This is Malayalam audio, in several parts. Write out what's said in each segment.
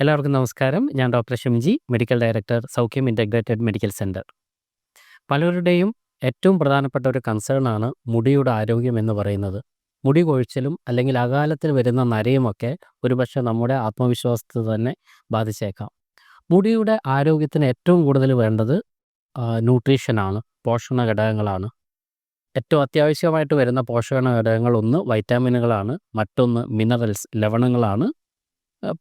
എല്ലാവർക്കും നമസ്കാരം. ഞാൻ doctor Shimji medical director Saukhyam integrated medical centre പലരുടെയും ഏറ്റവും പ്രധാനപ്പെട്ട ഒരു കൺസേണാണ് മുടിയുടെ ആരോഗ്യം എന്ന് പറയുന്നത്. മുടി കൊഴിച്ചിലും അല്ലെങ്കിൽ അകാലത്തിൽ വരുന്ന നരയുമൊക്കെ ഒരുപക്ഷെ നമ്മുടെ ആത്മവിശ്വാസത്തെ തന്നെ ബാധിച്ചേക്കാം. മുടിയുടെ ആരോഗ്യത്തിന് ഏറ്റവും കൂടുതൽ വേണ്ടത് ന്യൂട്രീഷനാണ് പോഷണ ഘടകങ്ങളാണ്. ഏറ്റവും അത്യാവശ്യമായിട്ട് വരുന്ന പോഷക ഘടകങ്ങൾ ഒന്ന് വൈറ്റാമിനുകളാണ് മറ്റൊന്ന് മിനറൽസ് ലവണങ്ങളാണ്.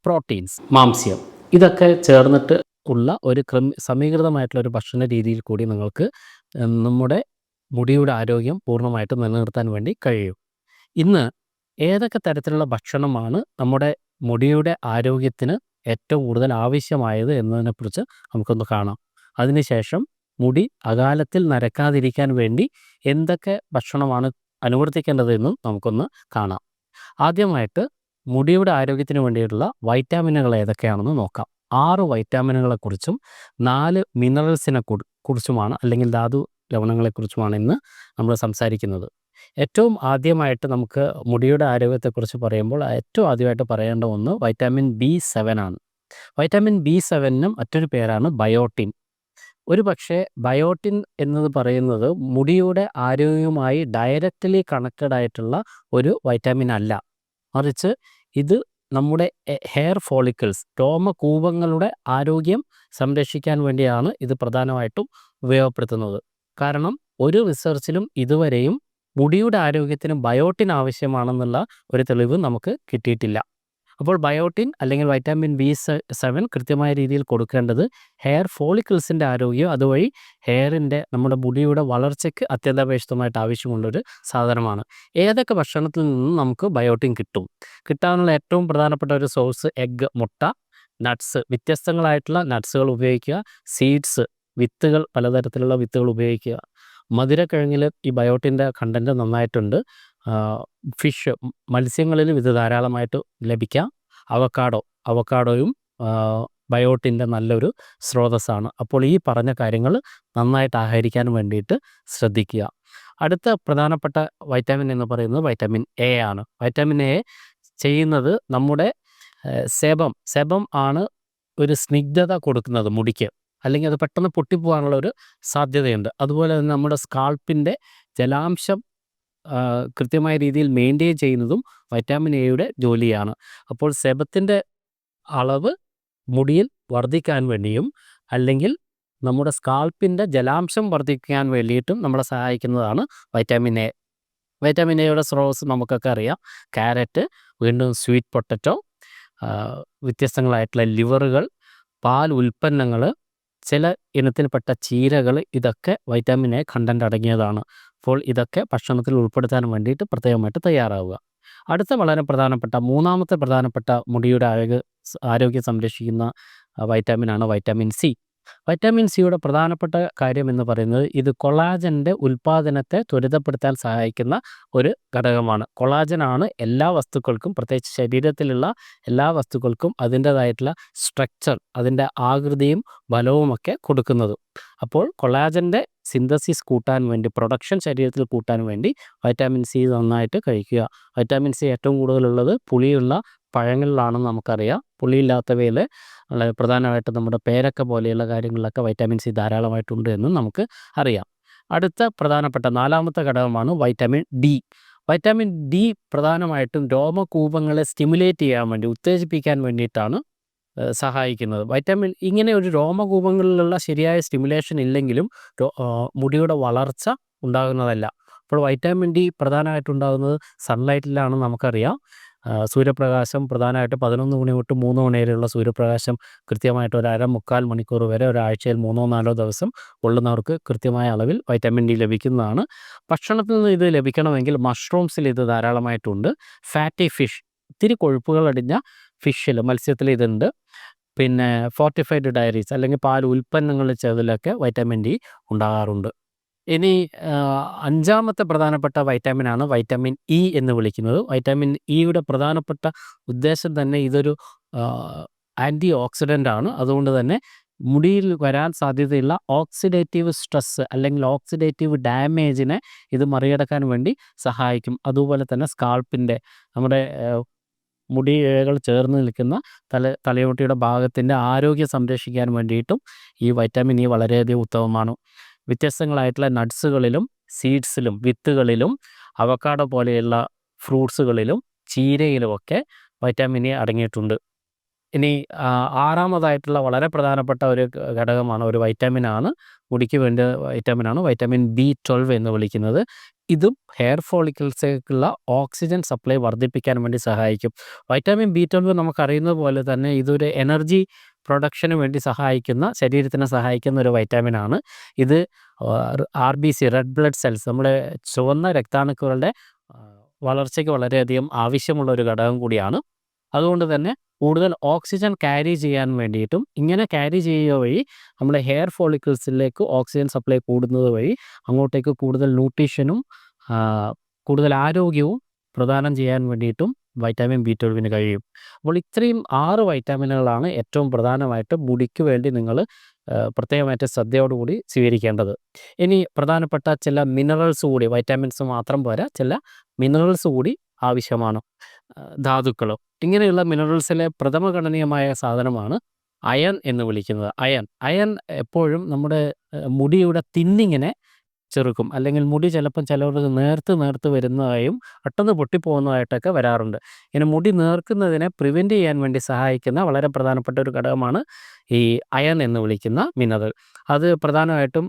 പ്രോട്ടീൻസ് മാംസ്യം. ഇതൊക്കെ ചേർന്നിട്ട് ഉള്ള ഒരു ക്രമ സമീകൃതമായിട്ടുള്ള ഒരു ഭക്ഷണ രീതിയിൽ കൂടി നിങ്ങൾക്ക് നമ്മുടെ മുടിയുടെ ആരോഗ്യം പൂർണമായിട്ട് നിലനിർത്താൻ വേണ്ടി കഴിയും. ഇന്ന് ഏതൊക്കെ തരത്തിലുള്ള ഭക്ഷണമാണ് നമ്മുടെ മുടിയുടെ ആരോഗ്യത്തിന് ഏറ്റവും കൂടുതൽ ആവശ്യമായത് എന്നതിനെക്കുറിച്ച് നമുക്കൊന്ന് കാണാം. അതിനുശേഷം മുടി അകാലത്തിൽ നരക്കാതിരിക്കാൻ വേണ്ടി എന്തൊക്കെ ഭക്ഷണമാണ് അനുവർത്തിക്കേണ്ടതെന്നും നമുക്കൊന്ന് കാണാം. ആദ്യമായിട്ട് മുടിയുടെ ആരോഗ്യത്തിന് വേണ്ടിയിട്ടുള്ള വൈറ്റാമിനുകൾ ഏതൊക്കെയാണെന്ന് നോക്കാം. ആറ് വൈറ്റാമിനുകളെക്കുറിച്ചും നാല് മിനറൽസിനെ കുറിച്ചുമാണ് അല്ലെങ്കിൽ ധാതു ലവണങ്ങളെക്കുറിച്ചുമാണ് ഇന്ന് നമ്മൾ സംസാരിക്കുന്നത്. ഏറ്റവും ആദ്യമായിട്ട് നമുക്ക് മുടിയുടെ ആരോഗ്യത്തെക്കുറിച്ച് പറയുമ്പോൾ ഏറ്റവും ആദ്യമായിട്ട് പറയേണ്ട ഒന്ന് വൈറ്റാമിൻ ബി സെവൻ ആണ്. വൈറ്റാമിൻ ബി സെവനും മറ്റൊരു പേരാണ് ബയോട്ടിൻ. ഒരു പക്ഷേ ബയോട്ടിൻ എന്നത് പറയുന്നത് മുടിയുടെ ആരോഗ്യവുമായി ഡയറക്റ്റ്ലി കണക്റ്റഡ് ആയിട്ടുള്ള ഒരു വൈറ്റാമിൻ അല്ല. മറിച്ച് ഇത് നമ്മുടെ ഹെയർ ഫോളിക്കിൾസ് രോമകൂപങ്ങളുടെ ആരോഗ്യം സംരക്ഷിക്കാൻ വേണ്ടിയാണ് ഇത് പ്രധാനമായിട്ടും ഉപയോഗപ്പെടുത്തുന്നത്. കാരണം ഒരു റിസർച്ചിലും ഇതുവരെയും മുടിയുടെ ആരോഗ്യത്തിന് ബയോട്ടിൻ ആവശ്യമാണെന്നുള്ള ഒരു തെളിവ് നമുക്ക് കിട്ടിയിട്ടില്ല. അപ്പോൾ ബയോട്ടിൻ അല്ലെങ്കിൽ വൈറ്റാമിൻ ബി സെവൻ കൃത്യമായ രീതിയിൽ കൊടുക്കേണ്ടത് ഹെയർ ഫോളിക്കിൾസിന്റെ ആരോഗ്യം അതുവഴി ഹെയറിന്റെ നമ്മുടെ മുടിയുടെ വളർച്ചയ്ക്ക് അത്യന്താപേക്ഷിതമായിട്ട് ആവശ്യമുള്ളൊരു സാധനമാണ്. ഏതൊക്കെ ഭക്ഷണത്തിൽ നിന്നും നമുക്ക് ബയോട്ടിൻ കിട്ടും? കിട്ടാനുള്ള ഏറ്റവും പ്രധാനപ്പെട്ട ഒരു സോഴ്സ് എഗ്ഗ് മുട്ട നട്ട്സ്. വ്യത്യസ്തങ്ങളായിട്ടുള്ള നട്ട്സുകൾ ഉപയോഗിക്കുക സീഡ്സ് വിത്തുകൾ പലതരത്തിലുള്ള വിത്തുകൾ ഉപയോഗിക്കുക. മധുരക്കിഴങ്ങിൽ ഈ ബയോട്ടിന്റെ കണ്ടന്റ് നന്നായിട്ടുണ്ട്. ഫിഷ് മത്സ്യങ്ങളിൽ ഇത് ധാരാളമായിട്ട് ലഭിക്കാം. അവക്കാഡോ അവക്കാഡോയും ബയോട്ടിന്റെ നല്ലൊരു സ്രോതസ്സാണ്. അപ്പോൾ ഈ പറഞ്ഞ കാര്യങ്ങൾ നന്നായിട്ട് ആഹരിക്കാൻ വേണ്ടിയിട്ട് ശ്രദ്ധിക്കുക. അടുത്ത പ്രധാനപ്പെട്ട വൈറ്റാമിൻ എന്ന് പറയുന്നത് വൈറ്റാമിൻ എ ആണ്. വൈറ്റാമിൻ എ ചെയ്യുന്നത് നമ്മുടെ സെബം. സെബം ആണ് ഒരു സ്നിഗ്ധത കൊടുക്കുന്നത് മുടിക്ക്. അല്ലെങ്കിൽ അത് പെട്ടെന്ന് പൊട്ടിപ്പോകാനുള്ള ഒരു സാധ്യതയുണ്ട്. അതുപോലെ തന്നെ നമ്മുടെ സ്കാൾപ്പിന്റെ ജലാംശം കൃത്യമായ രീതിയിൽ മെയിന്റെയിൻ ചെയ്യുന്നതും വൈറ്റാമിൻ എയുടെ ജോലിയാണ്. അപ്പോൾ സെബത്തിന്റെ അളവ് മുടിയിൽ വർദ്ധിക്കാൻ വേണ്ടിയും അല്ലെങ്കിൽ നമ്മുടെ സ്കാൾപ്പിന്റെ ജലാംശം വർദ്ധിക്കാൻ വേണ്ടിയിട്ടും നമ്മളെ സഹായിക്കുന്നതാണ് വൈറ്റാമിൻ എ വൈറ്റാമിൻ എയുടെ സ്രോതസ് നമുക്കൊക്കെ അറിയാം. ക്യാരറ്റ് വീണ്ടും സ്വീറ്റ് പൊട്ടറ്റോ വ്യത്യസ്തങ്ങളായിട്ടുള്ള ലിവറുകൾ പാൽ ഉൽപ്പന്നങ്ങൾ ചില ഇനത്തിൽപ്പെട്ട ചീരകൾ ഇതൊക്കെ വൈറ്റാമിൻ എ കണ്ടന്റ് അടങ്ങിയതാണ്. അപ്പോൾ ഇതൊക്കെ ഭക്ഷണത്തിൽ ഉൾപ്പെടുത്താൻ വേണ്ടിയിട്ട് പ്രത്യേകമായിട്ട് തയ്യാറാവുക. അടുത്ത വളരെ പ്രധാനപ്പെട്ട മൂന്നാമത്തെ പ്രധാനപ്പെട്ട മുടിയുടെ ആരോഗ്യ ആരോഗ്യം സംരക്ഷിക്കുന്ന വൈറ്റാമിനാണ് വൈറ്റാമിൻ സി വൈറ്റാമിൻ സിയുടെ പ്രധാനപ്പെട്ട കാര്യം എന്ന് പറയുന്നത് ഇത് കൊളാജന്റെ ഉൽപ്പാദനത്തെ ത്വരിതപ്പെടുത്താൻ സഹായിക്കുന്ന ഒരു ഘടകമാണ്. കൊളാജനാണ് എല്ലാ വസ്തുക്കൾക്കും പ്രത്യേകിച്ച് ശരീരത്തിലുള്ള എല്ലാ വസ്തുക്കൾക്കും അതിന്റേതായിട്ടുള്ള സ്ട്രക്ചർ അതിന്റെ ആകൃതിയും ബലവുമൊക്കെ കൊടുക്കുന്നത്. അപ്പോൾ കൊളാജന്റെ സിന്തസിസ് കൂട്ടാൻ വേണ്ടി പ്രൊഡക്ഷൻ ശരീരത്തിൽ കൂട്ടാൻ വേണ്ടി വൈറ്റാമിൻ സി നന്നായിട്ട് കഴിക്കുക. വൈറ്റാമിൻ സി ഏറ്റവും കൂടുതലുള്ളത് പുളിയുള്ള പഴങ്ങളിലാണെന്ന് നമുക്കറിയാം. പുളിയില്ലാത്തവയിൽ പ്രധാനമായിട്ട് നമ്മുടെ പേരക്ക പോലെയുള്ള കാര്യങ്ങളിലൊക്കെ വൈറ്റമിൻ സി ധാരാളമായിട്ടുണ്ട് എന്ന് നമുക്ക് അറിയാം. അടുത്ത പ്രധാനപ്പെട്ട നാലാമത്തെ ഘടകമാണ് വൈറ്റമിൻ ഡി വൈറ്റമിൻ ഡി പ്രധാനമായിട്ടും രോമകൂപങ്ങളെ സ്റ്റിമുലേറ്റ് ചെയ്യാൻ വേണ്ടി ഉത്തേജിപ്പിക്കാൻ വേണ്ടിയിട്ടാണ് സഹായിക്കുന്നത്. വൈറ്റമിൻ ഇങ്ങനെ ഒരു രോമകൂപങ്ങളിലുള്ള ശരിയായ സ്റ്റിമുലേഷൻ ഇല്ലെങ്കിലും മുടിയുടെ വളർച്ച ഉണ്ടാകുന്നതല്ല. അപ്പോൾ വൈറ്റമിൻ ഡി പ്രധാനമായിട്ടുണ്ടാകുന്നത് സൺലൈറ്റിലാണ് നമുക്കറിയാം. സൂര്യപ്രകാശം പ്രധാനമായിട്ട് പതിനൊന്ന് മണി തൊട്ട് മൂന്ന് മണി വരെയുള്ള സൂര്യപ്രകാശം കൃത്യമായിട്ട് ഒരു അര മുക്കാൽ മണിക്കൂർ വരെ ഒരാഴ്ചയിൽ മൂന്നോ നാലോ ദിവസം കൊള്ളുന്നവർക്ക് കൃത്യമായ അളവിൽ വൈറ്റമിൻ ഡി ലഭിക്കുന്നതാണ്. ഭക്ഷണത്തിൽ നിന്ന് ഇത് ലഭിക്കണമെങ്കിൽ മഷ്റൂംസിൽ ഇത് ധാരാളമായിട്ടുണ്ട്. ഫാറ്റി ഫിഷ് ഇത്തിരി കൊഴുപ്പുകൾ അടിഞ്ഞ ഫിഷിൽ മത്സ്യത്തിൽ ഇതുണ്ട്. പിന്നെ ഫോർട്ടിഫൈഡ് ഡയറീസ് അല്ലെങ്കിൽ പാൽ ഉൽപ്പന്നങ്ങളിൽ ചെറുതിലൊക്കെ വൈറ്റമിൻ ഡി ഉണ്ടാകാറുണ്ട്. ഇനി അഞ്ചാമത്തെ പ്രധാനപ്പെട്ട വൈറ്റാമിനാണ് വൈറ്റമിൻ ഇ എന്ന് വിളിക്കുന്നത്. വൈറ്റമിൻ ഇയുടെ പ്രധാനപ്പെട്ട ഉദ്ദേശം തന്നെ ഇതൊരു ആന്റി ഓക്സിഡന്റ് ആണ് അതുകൊണ്ട് തന്നെ മുടിയിൽ വരാൻ സാധ്യതയുള്ള ഓക്സിഡേറ്റീവ് സ്ട്രെസ് അല്ലെങ്കിൽ ഓക്സിഡേറ്റീവ് ഡാമേജിനെ ഇത് മറികടക്കാൻ വേണ്ടി സഹായിക്കും. അതുപോലെ തന്നെ സ്കാൾപ്പിന്റെ നമ്മുടെ മുടി ഇഴകൾ ചേർന്ന് നിൽക്കുന്ന തല തലയോട്ടിയുടെ ഭാഗത്തിന്റെ ആരോഗ്യം സംരക്ഷിക്കാൻ വേണ്ടിയിട്ടും ഈ വൈറ്റാമിൻ ഇ വളരെയധികം ഉത്തമമാണ്. വ്യത്യസ്തങ്ങളായിട്ടുള്ള നട്ട്സുകളിലും സീഡ്സിലും വിത്തുകളിലും അവക്കാഡോ പോലെയുള്ള ഫ്രൂട്ട്സുകളിലും ചീരയിലുമൊക്കെ വൈറ്റാമിൻ എ അടങ്ങിയിട്ടുണ്ട്. ഇനി ആറാമതായിട്ടുള്ള വളരെ പ്രധാനപ്പെട്ട ഒരു ഘടകമാണ് ഒരു വൈറ്റാമിനാണ് മുടിക്ക് വേണ്ട വൈറ്റാമിനാണ് വൈറ്റാമിൻ ബി ട്വൽവ് എന്ന് വിളിക്കുന്നത്. ഇതും ഹെയർ ഫോളിക്കിൾസിലേക്കുള്ള ഓക്സിജൻ സപ്ലൈ വർദ്ധിപ്പിക്കാൻ വേണ്ടി സഹായിക്കും. വൈറ്റാമിൻ ബി ട്വൽവ് നമുക്കറിയുന്നത് പോലെ തന്നെ ഇതൊരു എനർജി പ്രൊഡക്ഷന് വേണ്ടി സഹായിക്കുന്ന ശരീരത്തിനെ സഹായിക്കുന്ന ഒരു വൈറ്റാമിനാണ്. ഇത് R B C red blood cells നമ്മുടെ ചുവന്ന രക്താണുക്കളുടെ വളർച്ചയ്ക്ക് വളരെയധികം ആവശ്യമുള്ള ഒരു ഘടകം കൂടിയാണ്. അതുകൊണ്ട് തന്നെ കൂടുതൽ ഓക്സിജൻ ക്യാരി ചെയ്യാൻ വേണ്ടിയിട്ടും ഇങ്ങനെ ക്യാരി ചെയ്യുക വഴി നമ്മുടെ ഹെയർ ഫോളിക്കിൾസിലേക്ക് ഓക്സിജൻ സപ്ലൈ കൂടുന്നത് വഴി അങ്ങോട്ടേക്ക് കൂടുതൽ ന്യൂട്രീഷനും കൂടുതൽ ആരോഗ്യവും പ്രദാനം ചെയ്യാൻ വേണ്ടിയിട്ടും വൈറ്റാമിൻ ബി ട്വൽവിന് കഴിയും. അപ്പോൾ ഇത്രയും ആറ് വൈറ്റാമിനുകളാണ് ഏറ്റവും പ്രധാനമായിട്ട് മുടിക്ക് വേണ്ടി നിങ്ങൾ പ്രത്യേകമായിട്ട് ശ്രദ്ധയോടുകൂടി സ്വീകരിക്കേണ്ടത്. ഇനി പ്രധാനപ്പെട്ട ചില മിനറൽസ് കൂടി വൈറ്റാമിൻസ് മാത്രം പോരാ ചില മിനറൽസ് കൂടി ആവശ്യമാണ്. ധാതുക്കൾ ഇങ്ങനെയുള്ള മിനറൽസിലെ പ്രഥമഗണനീയമായ സാധനമാണ് അയൺ എന്ന് വിളിക്കുന്നത്. അയൺ. അയൺ എപ്പോഴും നമ്മുടെ മുടിയുടെ തിന്നിങ്ങിനെ ചെറുക്കും. അല്ലെങ്കിൽ മുടി ചിലപ്പം ചിലവർക്ക് നേർത്ത് നേർത്ത് വരുന്നതായും പെട്ടെന്ന് പൊട്ടിപ്പോകുന്നതായിട്ടൊക്കെ വരാറുണ്ട്. ഇങ്ങനെ മുടി നേർക്കുന്നതിനെ പ്രിവെന്റ് ചെയ്യാൻ വേണ്ടി സഹായിക്കുന്ന വളരെ പ്രധാനപ്പെട്ട ഒരു ഘടകമാണ് ഈ അയൺ എന്ന് വിളിക്കുന്ന മിനറൽ അത് പ്രധാനമായിട്ടും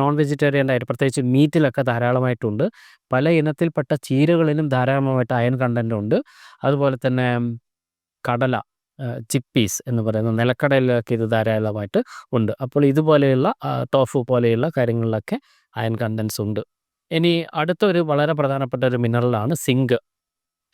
നോൺ വെജിറ്റേറിയൻ ഡയറ്റ് പ്രത്യേകിച്ച് മീറ്റിലൊക്കെ ധാരാളമായിട്ടുണ്ട്. പല ഇനത്തിൽപ്പെട്ട ചീരകളിലും ധാരാളമായിട്ട് അയൺ കണ്ടന്റ് ഉണ്ട്. അതുപോലെ തന്നെ കടല ചിപ്പീസ് എന്ന് പറയുന്ന നിലക്കടലൊക്കെ ഇത് ധാരാളമായിട്ട് ഉണ്ട്. അപ്പോൾ ഇതുപോലെയുള്ള ടോഫു പോലെയുള്ള കാര്യങ്ങളിലൊക്കെ അയൺ കണ്ടൻസ് ഉണ്ട്. ഇനി അടുത്തൊരു വളരെ പ്രധാനപ്പെട്ട ഒരു മിനറലാണ് സിങ്ക്.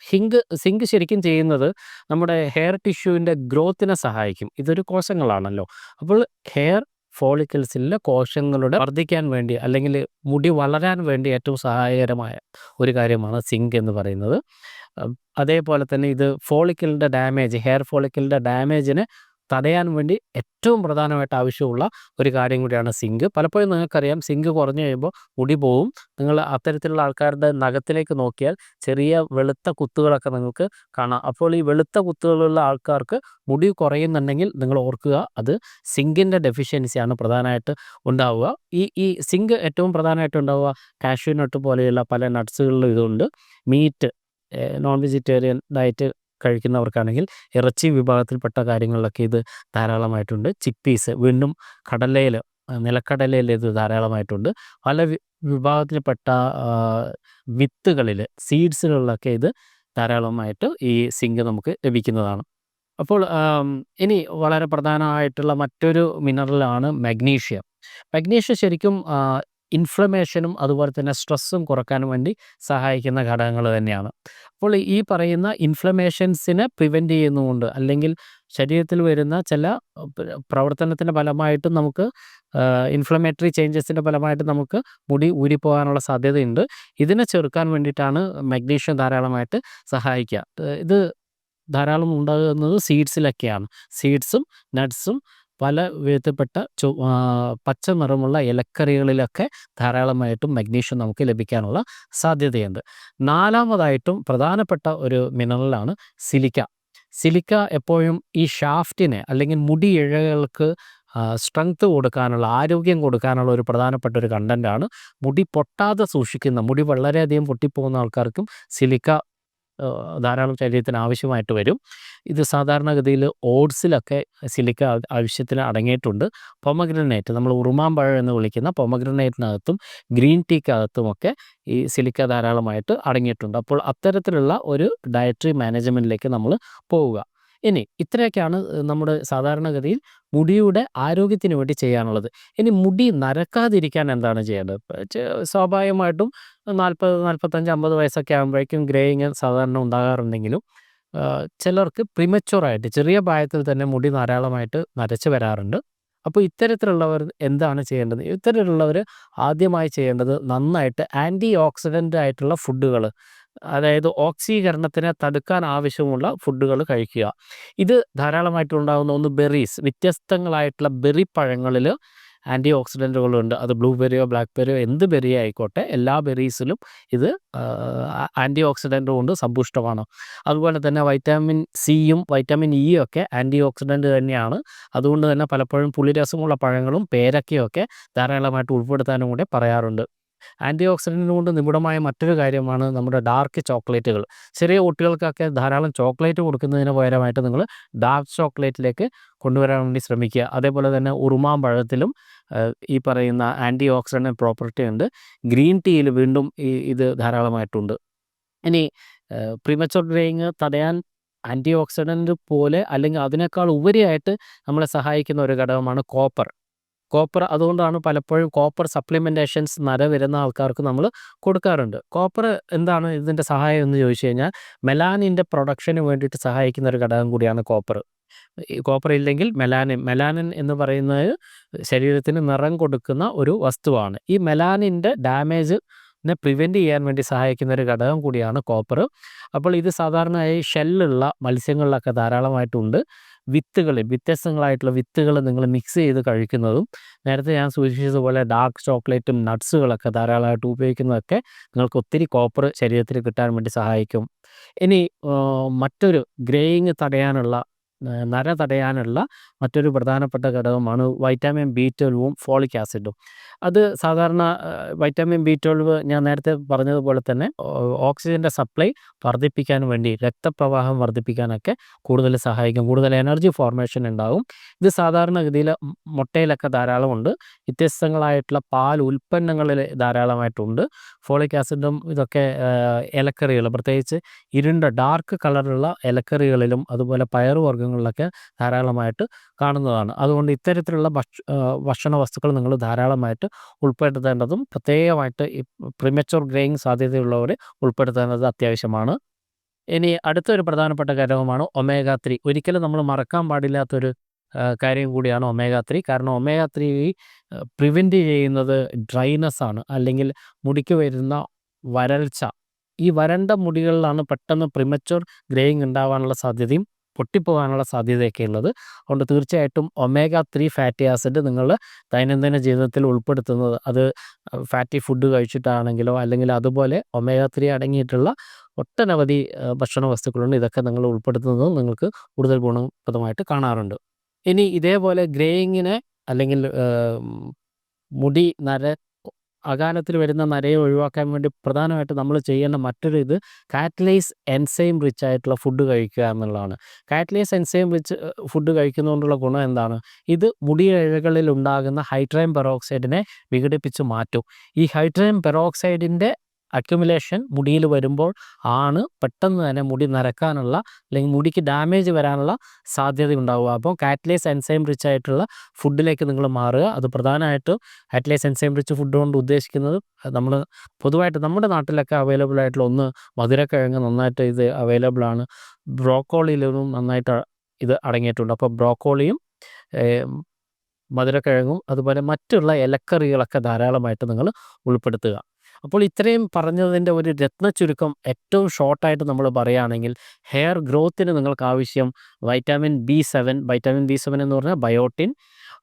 ഹിങ്ക് സിങ്ക് ശരിക്കും ചെയ്യുന്നത് നമ്മുടെ ഹെയർ ടിഷ്യൂവിന്റെ ഗ്രോത്തിനെ സഹായിക്കും. ഇതൊരു കോശങ്ങളാണല്ലോ. അപ്പോൾ ഹെയർ ഫോളിക്കിൾസിലെ കോശങ്ങളുടെ വർദ്ധിക്കാൻ വേണ്ടി അല്ലെങ്കിൽ മുടി വളരാൻ വേണ്ടി ഏറ്റവും സഹായകരമായ ഒരു കാര്യമാണ് സിങ്ക് എന്ന് പറയുന്നത്. അതേപോലെ തന്നെ ഇത് ഫോളിക്കിളിന്റെ ഡാമേജ് ഹെയർ ഫോളിക്കിളിന്റെ ഡാമേജിനെ തടയാൻ വേണ്ടി ഏറ്റവും പ്രധാനമായിട്ട് ആവശ്യമുള്ള ഒരു കാര്യം കൂടിയാണ് സിങ്ക്. പലപ്പോഴും നിങ്ങൾക്കറിയാം സിങ്ക് കുറഞ്ഞു കഴിയുമ്പോൾ മുടി പോവും. നിങ്ങൾ അത്തരത്തിലുള്ള ആൾക്കാരുടെ നഖത്തിലേക്ക് നോക്കിയാൽ ചെറിയ വെളുത്ത കുത്തുകളൊക്കെ നിങ്ങൾക്ക് കാണാം. അപ്പോൾ ഈ വെളുത്ത കുത്തുകളുള്ള ആൾക്കാർക്ക് മുടി കുറയുന്നുണ്ടെങ്കിൽ നിങ്ങൾ ഓർക്കുക അത് സിങ്കിന്റെ ഡെഫിഷ്യൻസിയാണ് പ്രധാനമായിട്ട് ഉണ്ടാവുക. ഈ ഈ സിങ്ക് ഏറ്റവും പ്രധാനമായിട്ട് ഉണ്ടാവുക കാഷ്യൂ നട്ട് പോലെയുള്ള പല നട്ട്സുകളിലും ഇതുണ്ട്. മീറ്റ് നോൺ വെജിറ്റേറിയൻ ഡയറ്റ് കഴിക്കുന്നവർക്കാണെങ്കിൽ ഇറച്ചി വിഭാഗത്തിൽപ്പെട്ട കാര്യങ്ങളിലൊക്കെ ഇത് ധാരാളമായിട്ടുണ്ട്. ചിപ്പീസ് വീണ്ടും കടലയിൽ നിലക്കടലയിൽ ഇത് ധാരാളമായിട്ടുണ്ട്. പല വിഭാഗത്തിൽപ്പെട്ട വിത്തുകളിൽ സീഡ്സുകളിലൊക്കെ ഇത് ധാരാളമായിട്ട് ഈ സിങ്ക് നമുക്ക് ലഭിക്കുന്നതാണ്. അപ്പോൾ ഇനി വളരെ പ്രധാനമായിട്ടുള്ള മറ്റൊരു മിനറലാണ് മഗ്നീഷ്യം. മഗ്നീഷ്യം ശരിക്കും ഇൻഫ്ലമേഷനും അതുപോലെ തന്നെ സ്ട്രെസ്സും കുറയ്ക്കാൻ വേണ്ടി സഹായിക്കുന്ന ഘടകങ്ങൾ തന്നെയാണ്. അപ്പോൾ ഈ പറയുന്ന ഇൻഫ്ലമേഷൻസിനെ പ്രിവെന്റ് ചെയ്യുന്നുമുണ്ട്. അല്ലെങ്കിൽ ശരീരത്തിൽ വരുന്ന ചില പ്ര- പ്രവർത്തനത്തിന്റെ ഫലമായിട്ട് നമുക്ക് ഇൻഫ്ലമേറ്ററി ചേഞ്ചസിന്റെ ഫലമായിട്ട് നമുക്ക് മുടി ഊരിപ്പോകാനുള്ള സാധ്യതയുണ്ട്. ഇതിനെ ചെറുക്കാൻ വേണ്ടിയിട്ടാണ് മഗ്നീഷ്യം ധാരാളമായിട്ട് സഹായിക്കുക. ഇത് ധാരാളം ഉണ്ടാകുന്നത് സീഡ്സിലൊക്കെയാണ് സീഡ്സും നട്ട്സും പല വിധത്തിൽപ്പെട്ട ചു പച്ച നിറമുള്ള ഇലക്കറികളിലൊക്കെ ധാരാളമായിട്ടും മഗ്നീഷ്യം നമുക്ക് ലഭിക്കാനുള്ള സാധ്യതയുണ്ട്. നാലാമതായിട്ടും പ്രധാനപ്പെട്ട ഒരു മിനറലാണ് സിലിക്ക. സിലിക്ക എപ്പോഴും ഈ ഷാഫ്റ്റിനെ അല്ലെങ്കിൽ മുടി ഇഴകൾക്ക് സ്ട്രെങ്ത് കൊടുക്കാനുള്ള ആരോഗ്യം കൊടുക്കാനുള്ള ഒരു പ്രധാനപ്പെട്ട ഒരു കണ്ടന്റാണ് മുടി പൊട്ടാതെ സൂക്ഷിക്കുന്ന മുടി വളരെയധികം പൊട്ടിപ്പോകുന്ന ആൾക്കാർക്കും സിലിക്ക ധാരാളം ശരീരത്തിന് ആവശ്യമായിട്ട് വരും. ഇത് സാധാരണഗതിയിൽ ഓട്സിലൊക്കെ സിലിക്ക ആവശ്യത്തിന് അടങ്ങിയിട്ടുണ്ട്. പൊമഗ്രനേറ്റ് നമ്മൾ ഉറുമാമ്പഴം എന്ന് വിളിക്കുന്ന പൊമഗ്രനേറ്റിനകത്തും ഗ്രീൻ ടീക്കകത്തുമൊക്കെ ഈ സിലിക്ക ധാരാളമായിട്ട് അടങ്ങിയിട്ടുണ്ട്. അപ്പോൾ അത്തരത്തിലുള്ള ഒരു ഡയറ്ററി മാനേജ്മെന്റിലേക്ക് നമ്മൾ പോവുക. ഇനി ഇത്രയൊക്കെയാണ് നമ്മുടെ സാധാരണഗതിയിൽ മുടിയുടെ ആരോഗ്യത്തിന് വേണ്ടി ചെയ്യാനുള്ളത്. ഇനി മുടി നരക്കാതിരിക്കാൻ എന്താണ് ചെയ്യേണ്ടത്? സ്വാഭാവികമായിട്ടും നാൽപ്പത് നാൽപ്പത്തഞ്ച് അമ്പത് വയസ്സൊക്കെ ആകുമ്പോഴേക്കും ഗ്രേയിങ് സാധാരണ ഉണ്ടാകാറുണ്ടെങ്കിലും ചിലർക്ക് പ്രിമച്ചുവറായിട്ട് ചെറിയ പ്രായത്തിൽ തന്നെ മുടി ധാരാളമായിട്ട് നരച്ച് വരാറുണ്ട്. അപ്പോൾ ഇത്തരത്തിലുള്ളവർ എന്താണ് ചെയ്യേണ്ടത്? ഇത്തരത്തിലുള്ളവർ ആദ്യമായി ചെയ്യേണ്ടത് നന്നായിട്ട് ആന്റി ഓക്സിഡന്റ് ആയിട്ടുള്ള ഫുഡുകൾ അതായത് ഓക്സീകരണത്തിനെ തടുക്കാൻ ആവശ്യമുള്ള ഫുഡുകൾ കഴിക്കുക. ഇത് ധാരാളമായിട്ട് ഉണ്ടാകുന്ന ഒന്ന് ബെറീസ് വ്യത്യസ്തങ്ങളായിട്ടുള്ള ബെറി പഴങ്ങളിൽ ആന്റി ഓക്സിഡന്റുകളുണ്ട് അത് ബ്ലൂബെറിയോ ബ്ലാക്ക്ബെറിയോ എന്ത് ബെറി ആയിക്കോട്ടെ എല്ലാ ബെറീസിലും ഇത് ആന്റി ഓക്സിഡന്റ് കൊണ്ട് സമ്പുഷ്ടമാണ്. അതുപോലെ തന്നെ വൈറ്റാമിൻ സിയും വൈറ്റാമിൻ ഇയും ഒക്കെ ആന്റി ഓക്സിഡന്റ് തന്നെയാണ്. അതുകൊണ്ട് തന്നെ പലപ്പോഴും പുളിരസമുള്ള പഴങ്ങളും പേരക്കയൊക്കെ ധാരാളമായിട്ട് ഉൾപ്പെടുത്താനും കൂടെ പറയാറുണ്ട്. ആന്റി ഓക്സിഡന്റ് കൊണ്ട് നിബിഡമായ മറ്റൊരു കാര്യമാണ് നമ്മുടെ ഡാർക്ക് ചോക്ലേറ്റുകൾ. ചെറിയ കുട്ടികൾക്കൊക്കെ ധാരാളം ചോക്ലേറ്റ് കൊടുക്കുന്നതിന് പകരമായിട്ട് നിങ്ങൾ ഡാർക്ക് ചോക്ലേറ്റിലേക്ക് കൊണ്ടുവരാൻ വേണ്ടി ശ്രമിക്കുക. അതേപോലെ തന്നെ ഉറുമാൻ പഴത്തിലും ഈ പറയുന്ന ആന്റി ഓക്സിഡന്റ് പ്രോപ്പർട്ടി ഉണ്ട്. ഗ്രീൻ ടീയിൽ വീണ്ടും ഈ ഇത് ധാരാളമായിട്ടുണ്ട്. ഇനി പ്രീമച്ചർ ഡ്രേയിങ് തടയാൻ ആന്റി ഓക്സിഡന്റ് പോലെ അല്ലെങ്കിൽ അതിനേക്കാൾ ഉപരിയായിട്ട് നമ്മളെ സഹായിക്കുന്ന ഒരു ഘടകമാണ് കോപ്പർ. കോപ്പർ അതുകൊണ്ടാണ് പലപ്പോഴും കോപ്പർ സപ്ലിമെന്റേഷൻസ് നര വരുന്ന ആൾക്കാർക്ക് നമ്മൾ കൊടുക്കാറുണ്ട്. കോപ്പർ എന്താണ് ഇതിന്റെ സഹായം എന്ന് ചോദിച്ചു കഴിഞ്ഞാൽ മെലാനിന്റെ പ്രൊഡക്ഷന് വേണ്ടിയിട്ട് സഹായിക്കുന്ന ഒരു ഘടകം കൂടിയാണ് കോപ്പർ. കോപ്പർ ഇല്ലെങ്കിൽ മെലാനിൻ മെലാനിൻ എന്ന് പറയുന്നത് ശരീരത്തിന് നിറം കൊടുക്കുന്ന ഒരു വസ്തുവാണ്. ഈ മെലാനിന്റെ ഡാമേജ് പ്രിവെന്റ് ചെയ്യാൻ വേണ്ടി സഹായിക്കുന്ന ഒരു ഘടകം കൂടിയാണ് കോപ്പർ. അപ്പോൾ ഇത് സാധാരണയായി ഷെല്ലുള്ള മത്സ്യങ്ങളിലൊക്കെ ധാരാളമായിട്ടുണ്ട്. വിത്തുകൾ വ്യത്യസ്തങ്ങളായിട്ടുള്ള വിത്തുകൾ നിങ്ങൾ മിക്സ് ചെയ്ത് കഴിക്കുന്നതും നേരത്തെ ഞാൻ സൂചിപ്പിച്ചതുപോലെ ഡാർക്ക് ചോക്ലേറ്റും നട്ട്സുകളൊക്കെ ധാരാളമായിട്ട് ഉപയോഗിക്കുന്നതൊക്കെ നിങ്ങൾക്ക് ഒത്തിരി കോപ്പർ ശരീരത്തിൽ കിട്ടാൻ വേണ്ടി സഹായിക്കും. ഇനി മറ്റൊരു ഗ്രേയിങ് തടയാനുള്ള നര തടയാനുള്ള മറ്റൊരു പ്രധാനപ്പെട്ട ഘടകമാണ് വൈറ്റാമിൻ ബി ട്വൽവും ഫോളിക് ആസിഡും അത് സാധാരണ വൈറ്റാമിൻ ബി ട്വൽവ് ഞാൻ നേരത്തെ പറഞ്ഞതുപോലെ തന്നെ ഓക്സിജന്റെ സപ്ലൈ വർദ്ധിപ്പിക്കാൻ വേണ്ടി രക്തപ്രവാഹം വർദ്ധിപ്പിക്കാനൊക്കെ കൂടുതൽ സഹായിക്കും. കൂടുതൽ എനർജി ഫോർമേഷൻ ഉണ്ടാകും ഇത് സാധാരണഗതിയിൽ മുട്ടയിലൊക്കെ ധാരാളമുണ്ട് വ്യത്യസ്തങ്ങളായിട്ടുള്ള പാൽ ഉൽപ്പന്നങ്ങളിൽ ധാരാളമായിട്ടുണ്ട്. ഫോളിക് ആസിഡും ഇതൊക്കെ ഇലക്കറികൾ പ്രത്യേകിച്ച് ഇരുണ്ട ഡാർക്ക് കളറുള്ള ഇലക്കറികളിലും അതുപോലെ പയറുവർഗങ്ങളിലൊക്കെ ധാരാളമായിട്ട് കാണുന്നതാണ്. അതുകൊണ്ട് ഇത്തരത്തിലുള്ള ഭക്ഷ ഭക്ഷണ വസ്തുക്കൾ നിങ്ങൾ ധാരാളമായിട്ട് ഉൾപ്പെടുത്തേണ്ടതും പ്രത്യേകമായിട്ട് ഈ പ്രിമച്ചുർ ഗ്രേയിങ് സാധ്യതയുള്ളവർ ഉൾപ്പെടുത്തേണ്ടത് അത്യാവശ്യമാണ്. ഇനി അടുത്തൊരു പ്രധാനപ്പെട്ട ഘടകമാണ് ഒമേഗ ത്രീ ഒരിക്കലും നമ്മൾ മറക്കാൻ പാടില്ലാത്തൊരു കാര്യം കൂടിയാണ് ഒമേഗ ത്രീ കാരണം ഒമേഗ ത്രീ പ്രിവെന്റ് ചെയ്യുന്നത് ഡ്രൈനസ് ആണ്. അല്ലെങ്കിൽ മുടിക്ക് വരുന്ന വരൾച്ച. ഈ വരണ്ട മുടികളിലാണ് പെട്ടെന്ന് പ്രിമച്ചോർ ഗ്രേയിങ് ഉണ്ടാവാനുള്ള സാധ്യതയും പൊട്ടിപ്പോകാനുള്ള സാധ്യതയൊക്കെ ഉള്ളത് അതുകൊണ്ട് തീർച്ചയായിട്ടും ഒമേഗ ത്രീ ഫാറ്റി ആസിഡ് നിങ്ങൾ ദൈനംദിന ജീവിതത്തിൽ ഉൾപ്പെടുത്തുന്നത് അത് ഫാറ്റി ഫുഡ് കഴിച്ചിട്ടാണെങ്കിലോ അല്ലെങ്കിൽ അതുപോലെ ഒമേഗ ത്രീ അടങ്ങിയിട്ടുള്ള ഒട്ടനവധി ഭക്ഷണ വസ്തുക്കളുണ്ട് ഇതൊക്കെ നിങ്ങൾ ഉൾപ്പെടുത്തുന്നത് നിങ്ങൾക്ക് കൂടുതൽ ഗുണപ്രദമായിട്ട് കാണാറുണ്ട്. ഇനി ഇതേപോലെ ഗ്രേയിങ്ങിനെ അല്ലെങ്കിൽ മുടി നര അകാലത്തിൽ വരുന്ന നരയെ ഒഴിവാക്കാൻ വേണ്ടി പ്രധാനമായിട്ട് നമ്മൾ ചെയ്യേണ്ട മറ്റൊരു ഇത് കാറ്റലൈസ് എൻസൈം റിച്ച് ആയിട്ടുള്ള ഫുഡ് കഴിക്കുക എന്നുള്ളതാണ്. കാറ്റലൈസ് എൻസൈം റിച്ച് ഫുഡ് കഴിക്കുന്നതുകൊണ്ടുള്ള ഗുണം എന്താണ്? ഇത് മുടിയിഴകളിൽ ഉണ്ടാകുന്ന ഹൈഡ്രൈൻ പെറോക്സൈഡിനെ വിഘടിപ്പിച്ച് മാറ്റും. ഈ ഹൈഡ്രൈൻ പെറോക്സൈഡിന്റെ അക്യുമുലേഷൻ മുടിയിൽ വരുമ്പോൾ ആണ് പെട്ടെന്ന് തന്നെ മുടി നരക്കാനുള്ള അല്ലെങ്കിൽ മുടിക്ക് ഡാമേജ് വരാനുള്ള സാധ്യത ഉണ്ടാവുക. അപ്പോൾ കാറ്റലൈസ് എൻസൈം റിച്ച് ആയിട്ടുള്ള ഫുഡിലേക്ക് നിങ്ങൾ മാറുക. അത് പ്രധാനമായിട്ടും കാറ്റലൈസ് എൻസൈം റിച്ച് ഫുഡ് കൊണ്ട് ഉദ്ദേശിക്കുന്നത് നമ്മൾ പൊതുവായിട്ട് നമ്മുടെ നാട്ടിലൊക്കെ അവൈലബിൾ ആയിട്ടുള്ള ഒന്ന് മധുരക്കിഴങ്ങ് നന്നായിട്ട് ഇത് അവൈലബിൾ ആണ്. ബ്രോക്കോളിയിലും നന്നായിട്ട് ഇത് അടങ്ങിയിട്ടുണ്ട്. അപ്പോൾ ബ്രോക്കോളിയും മധുരക്കിഴങ്ങും അതുപോലെ മറ്റുള്ള ഇലക്കറികളൊക്കെ ധാരാളമായിട്ട് നിങ്ങൾ ഉൾപ്പെടുത്തുക. അപ്പോൾ ഇത്രയും പറഞ്ഞതിന്റെ ഒരു രത്ന ചുരുക്കം ഏറ്റവും ഷോർട്ടായിട്ട് നമ്മൾ പറയുകയാണെങ്കിൽ ഹെയർ ഗ്രോത്തിന് നിങ്ങൾക്ക് ആവശ്യം vitamin B seven vitamin B seven എന്ന് പറഞ്ഞാൽ biotin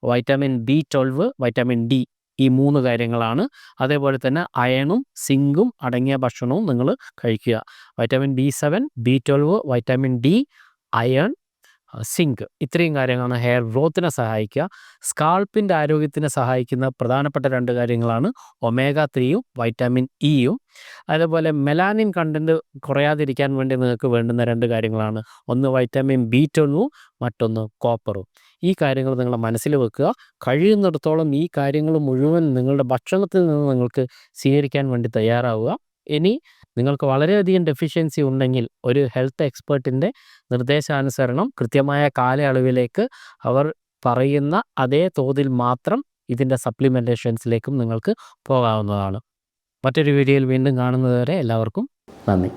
vitamin B twelve vitamin D ഈ മൂന്ന് കാര്യങ്ങളാണ്. അതേപോലെ തന്നെ അയണും സിങ്കും അടങ്ങിയ ഭക്ഷണവും നിങ്ങൾ കഴിക്കുക. Vitamin B seven B twelve vitamin D iron zinc. ഇത്രയും കാര്യങ്ങളാണ് ഹെയർ ഗ്രോത്തിനെ സഹായിക്കുക. സ്കാൾപ്പിന്റെ ആരോഗ്യത്തിനെ സഹായിക്കുന്ന പ്രധാനപ്പെട്ട രണ്ട് കാര്യങ്ങളാണ് ഒമേഗ ത്രീയും വൈറ്റാമിൻ ഇയും അതുപോലെ മെലാനിൻ കണ്ടന്റ് കുറയാതിരിക്കാൻ വേണ്ടി നിങ്ങൾക്ക് വേണ്ടുന്ന രണ്ട് കാര്യങ്ങളാണ്. ഒന്ന് വൈറ്റാമിൻ ബി ട്വൽവും മറ്റൊന്ന് കോപ്പറും. ഈ കാര്യങ്ങൾ നിങ്ങൾ മനസ്സിൽ വെക്കുക. കഴിയുന്നിടത്തോളം ഈ കാര്യങ്ങൾ മുഴുവൻ നിങ്ങളുടെ ഭക്ഷണത്തിൽ നിന്ന് നിങ്ങൾക്ക് സ്വീകരിക്കാൻ വേണ്ടി തയ്യാറാവുക. ഇനി നിങ്ങൾക്ക് വളരെയധികം ഡെഫിഷ്യൻസി ഉണ്ടെങ്കിൽ ഒരു ഹെൽത്ത് എക്സ്പേർട്ടിന്റെ നിർദ്ദേശാനുസരണം കൃത്യമായ കാലയളവിലേക്ക് അവർ പറയുന്ന അതേ തോതിൽ മാത്രം ഇതിന്റെ സപ്ലിമെന്റേഷൻസിലേക്കും നിങ്ങൾക്ക് പോകാവുന്നതാണ്. മറ്റൊരു വീഡിയോയിൽ വീണ്ടും കാണുന്നതുവരെ എല്ലാവർക്കും നന്ദി.